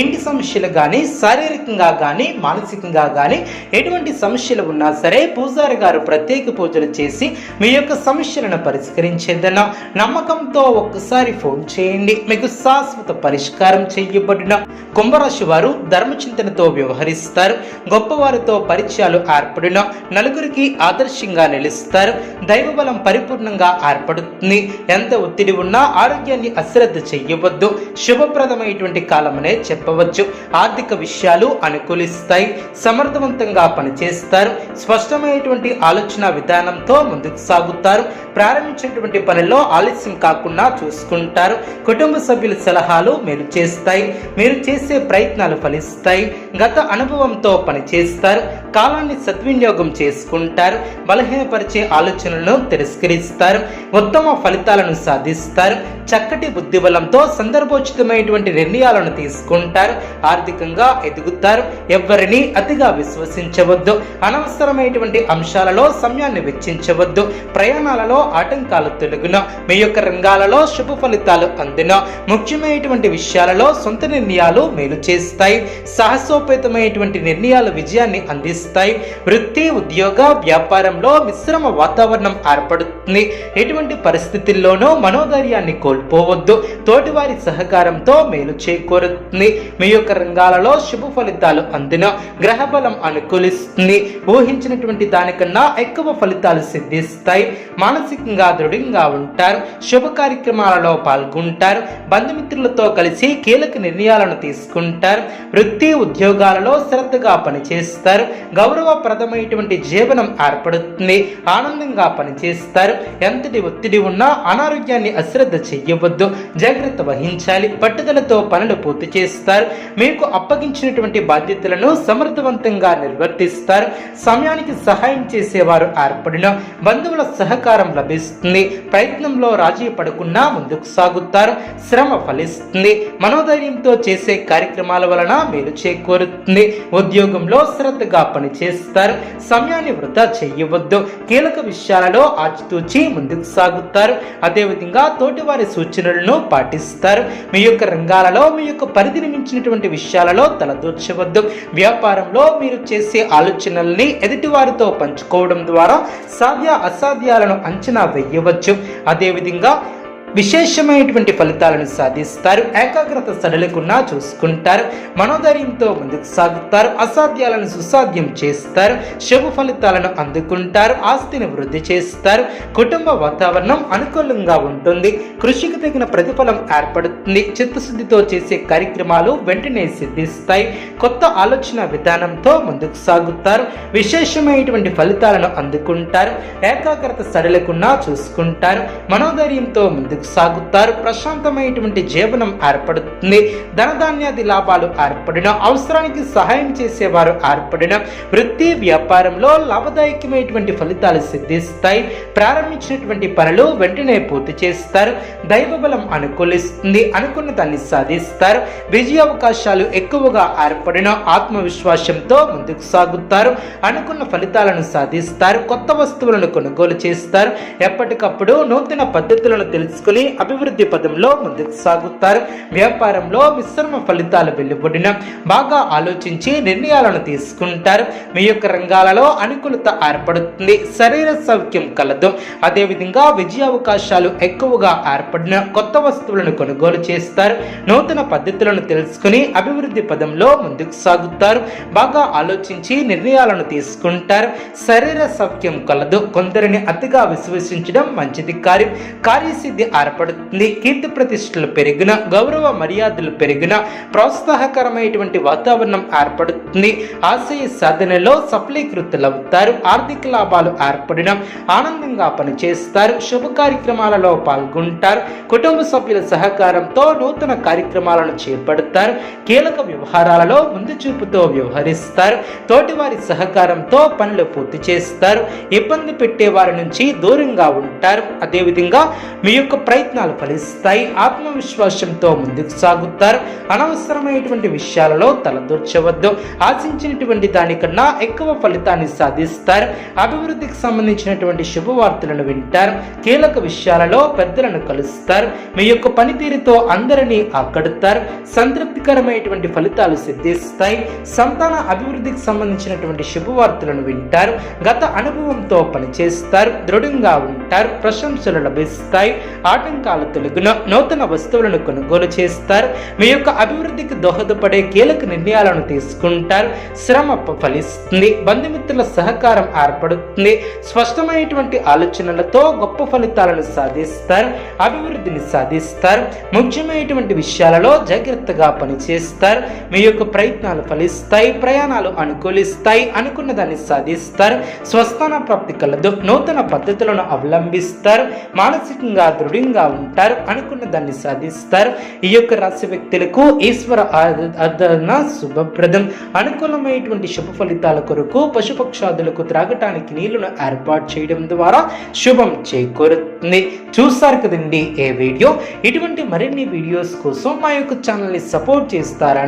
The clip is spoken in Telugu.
ఇంటి సమస్యలు కానీ శారీరకంగా కానీ మానసికంగా కానీ ఎటువంటి సమస్యలు ఉన్నా సరే పూజారి గారు ప్రత్యేక పూజలు చేసి మీ యొక్క సమస్యలను పరిష్కరించేదన్న నమ్మకంతో ఒక్కసారి ఫోన్ చేయండి. మీకు శాశ్వత పరిష్కారం చేయబడిన కుంభరాశి వారు ధర్మచింతనతో వ్యవహరిస్తారు. గొప్పవారితో పరిచయాలు ఏర్పడిన నలుగురికి ఆదర్శంగా నిలుస్తారు. దైవబలం పరిపూర్ణంగా ఏర్పడుతుంది. ఎంత ఒత్తిడి ఉన్నా ఆరోగ్యాన్ని అశ్రద్ధ చెయ్యవద్దు శుభప్రదమైనటువంటి కాలమనే చెప్పవచ్చు. ఆర్థిక విషయాలు అనుకూలిస్తాయి. సమర్థవంతంగా పనిచేస్తారు. స్పష్టమైనటువంటి ఆలోచన విధానంతో ముందుకు సాగుతారు. ప్రారంభించినటువంటి పనిలో ఆలస్యం కాకుండా చూసుకుంటారు. కుటుంబ సభ్యుల సలహాలు మేలు చేస్తాయి. మీరు చేసే ప్రయత్నాలు ఫలిస్తాయి. గత అనుభవంతో పనిచేస్తారు. కాలాన్ని సద్వినియోగం చేసుకుంటారు. బలహీనపరిచే ఆలోచనలను తిరస్కరిస్తారు. ఉత్తమ ఫలితాలను సాధిస్తారు. చక్కటి బుద్ధిబలంతో సందర్భోచితమైనటువంటి నిర్ణయాలను తీసుకుంటారు ఆర్థికంగా ఎదుగుతారు. ఎవరిని అతిగా విశ్వసించవద్దు. అనవసరమైనటువంటి అంశాలలో సమయాన్ని వెచ్చించవద్దు. ప్రయాణాలలో ఆటంకాలు తొలగున. మీ యొక్క రంగాలలో శుభ ఫలితాలు అందిన. ముఖ్యమైనటువంటి విషయాలలో సొంత నిర్ణయాలు మేలు చేస్తాయి. సాహసోపేతమైనటువంటి నిర్ణయాలు విజయాన్ని అందిస్తాయి. వృత్తి ఉద్యోగ వ్యాపారంలో మిశ్రమ వాతావరణం ఏర్పడుతుంది. ఎటువంటి పరిస్థితుల్లోనూ మనోధైర్యాన్ని కోల్పోవద్దు. తోటివారి సహకారంతో మేలు చేకూరుతుంది మీ యొక్క రంగాలలో శుభ ఫలితాలు అందిన గ్రహబలం అనుకూలిస్తుంది. ఊహించినటువంటి దానికన్నా ఎక్కువ ఫలితాలు సిద్ధిస్తాయి. మానసికంగా దృఢంగా ఉంటారు. శుభ కార్యక్రమాలలో పాల్గొంటారు. బంధుమిత్రులతో కలిసి కీలక నిర్ణయాలను తీసుకుంటారు. వృత్తి ఉద్యోగాలలో శ్రద్ధగా పనిచేస్తారు. గౌరవప్రదమైనటువంటి జీవనం ఏర్పడుతుంది. ఆనందంగా పనిచేస్తారు. ఎంతటి ఒత్తిడి ఉన్నా అనారోగ్యాన్ని అశ్రద్ధ చెయ్యవద్దు జాగ్రత్త వహించాలి. పట్టుదలతో పనులు పూర్తి చేస్తారు. మీకు అప్పగించినటువంటి బాధ్యతలను సమర్థవంతంగా నిర్వర్తిస్తారు. సమయానికి సహాయం చేసేవారు ఏర్పడిన బంధువుల సహకారం లభిస్తుంది. ప్రయత్నంలో రాజీ పడకుండా ముందుకు సాగుతారు. శ్రమ ఫలిస్తుంది. మనోధైర్యంతో చేసే కార్యక్రమాల వలన మేలు చేకూరుతుంది. ఉద్యోగంలో శ్రద్ధగా పనిచేస్తారు. సమయాన్ని వృధా చేయవద్దు. కీలక విషయాలలో ఆచితూచి ముందుకు సాగుతారు. అదేవిధంగా తోటివారి సూచనలను పాటిస్తారు. మీ యొక్క రంగాలలో మీ యొక్క పరిధిని మించినటువంటి విషయాలలో తలదూర్చవద్దు వ్యాపారంలో మీరు చేసే ఆలోచనల్ని ఎదుటివారితో పంచుకోవడం ద్వారా సాధ్య అసాధ్యాలను అంచనా వేయవచ్చు. అదేవిధంగా విశేషమైనటువంటి ఫలితాలను సాధిస్తారు. ఏకాగ్రత సడలకుండా చూసుకుంటారు. మనోధైర్యంతో ముందుకు సాగుతారు. అసాధ్యాలను సుసాధ్యం చేస్తారు. శుభ ఫలితాలను అందుకుంటారు. ఆస్తిని వృద్ధి చేస్తారు. కుటుంబ వాతావరణం అనుకూలంగా ఉంటుంది. కృషికి తగిన ప్రతిఫలం ఏర్పడుతుంది. చిత్తశుద్ధితో చేసే కార్యక్రమాలు వెంటనే సిద్ధిస్తాయి. కొత్త ఆలోచన విధానంతో ముందుకు సాగుతారు. విశేషమైనటువంటి ఫలితాలను అందుకుంటారు. ఏకాగ్రత సడలకుండా చూసుకుంటారు. మనోధైర్యంతో ముందుకు సాగుతారు ప్రశాంతమైనటువంటి జీవనం ఏర్పడుతుంది. ధనధాన్యాది లాభాలు ఏర్పడిన అవసరానికి సహాయం చేసేవారు ఏర్పడిన వృత్తి వ్యాపారంలో లాభదాయకమైనటువంటి ఫలితాలు సిద్ధిస్తాయి. ప్రారంభించినటువంటి పనులు వెంటనే పూర్తి చేస్తారు. దైవబలం అనుకూలిస్తుంది. అనుకున్న దాన్ని సాధిస్తారు. విజయ అవకాశాలు ఎక్కువగా ఏర్పడిన ఆత్మవిశ్వాసంతో ముందుకు సాగుతారు. అనుకున్న ఫలితాలను సాధిస్తారు. కొత్త వస్తువులను కొనుగోలు చేస్తారు. ఎప్పటికప్పుడు నూతన పద్ధతులను తెలుసుకుని అభివృద్ధి పదంలో ముందుకు సాగుతారు. వ్యాపారంలో మిశ్రమ ఫలితాలు వెలువడిన బాగా ఆలోచించి నిర్ణయాలను తీసుకుంటారు. మీ యొక్క రంగాలలో అనుకూలత ఏర్పడుతుంది. శరీర సౌఖ్యం కలదు. అదేవిధంగా విజయ అవకాశాలు ఎక్కువగా ఏర్పడిన కొత్త వస్తువులను కొనుగోలు చేస్తారు. నూతన పద్ధతులను తెలుసుకుని అభివృద్ధి పదంలో ముందుకు సాగుతారు. బాగా ఆలోచించి నిర్ణయాలను తీసుకుంటారు. శరీర సౌఖ్యం కలదు. కొందరిని అతిగా విశ్వసించడం మంచిది కార్యం కార్యసిద్ధి ఏర్పడుతుంది కీర్తి ప్రతిష్టలు పెరిగిన గౌరవ మర్యాదలు పెరిగిన ప్రోత్సాహకరమైనటువంటి వాతావరణం ఏర్పడుతుంది. ఆశయ సాధనలో సఫలీకృతులవుతారు ఆర్థిక లాభాలు ఏర్పడిన ఆనందంగా పనిచేస్తారు. శుభ కార్యక్రమాలలో పాల్గొంటారు. కుటుంబ సభ్యుల సహకారంతో నూతన కార్యక్రమాలను చేపడతారు. కీలక వ్యవహారాలలో ముందు చూపుతో వ్యవహరిస్తారు. తోటివారి సహకారంతో పనులు పూర్తి చేస్తారు. ఇబ్బంది పెట్టే వారి నుంచి దూరంగా ఉంటారు. అదేవిధంగా మీ యొక్క ప్రయత్నాలు ఫలిస్తాయి. ఆత్మవిశ్వాసంతో ముందుకు సాగుతారు. అనవసరమైనటువంటి విషయాలలో తలదూర్చవద్దు. ఆశించినటువంటి దానికన్నా ఎక్కువ ఫలితాన్ని సాధిస్తారు. అభివృద్ధికి సంబంధించినటువంటి శుభవార్తలను వింటారు. కీలక విషయాలలో పెద్దలను కలుస్తారు. మీ యొక్క పనితీరుతో అందరినీ ఆకడుతారు. సంతృప్తికరమైనటువంటి ఫలితాలు సిద్ధిస్తాయి. సంతాన అభివృద్ధికి సంబంధించినటువంటి శుభవార్తలను వింటారు. గత అనుభవంతో పనిచేస్తారు. దృఢంగా ఉంటారు. ప్రశంసలు లభిస్తాయి. ఆటంకాలు నూతన వస్తువులను కొనుగోలు చేస్తారు. మీ యొక్క అభివృద్ధికి దోహదపడే కీలక నిర్ణయాలను తీసుకుంటారు. శ్రమ ఫలిస్తుంది. బంధుమిత్రుల సహకారం ఏర్పడుతుంది. స్పష్టమైనటువంటి ఆలోచనలతో గొప్ప ఫలితాలను సాధిస్తారు. అభివృద్ధిని సాధిస్తారు. ముఖ్యమైనటువంటి విషయాలలో జాగ్రత్తగా పనిచేస్తారు. మీ యొక్క ప్రయత్నాలు ఫలిస్తాయి. ప్రయాణాలు అనుకూలిస్తాయి. అనుకున్న దాన్ని సాధిస్తారు. స్వస్థాన ప్రాప్తి కలదు. నూతన పద్ధతులను అవలంబిస్తారు. మానసికంగా దృఢంగా ఉంటారు అనుకున్న దాన్ని సాధిస్తారు. ఈ యొక్క రాశి వ్యక్తులకు ఈశ్వర ఆద- ఆదరణ శుభప్రదం. అనుకూలమైనటువంటి శుభ ఫలితాల కొరకు పశుపక్షాదులకు త్రాగటానికి నీళ్ళను ఏర్పాటు చేయడం ద్వారా శుభం చేకూరుతుంది. చూస్తారు కదండి ఏ వీడియో? ఇటువంటి మరిన్ని వీడియోస్ కోసం మా యొక్క ఛానల్ని సపోర్ట్ చేస్తారని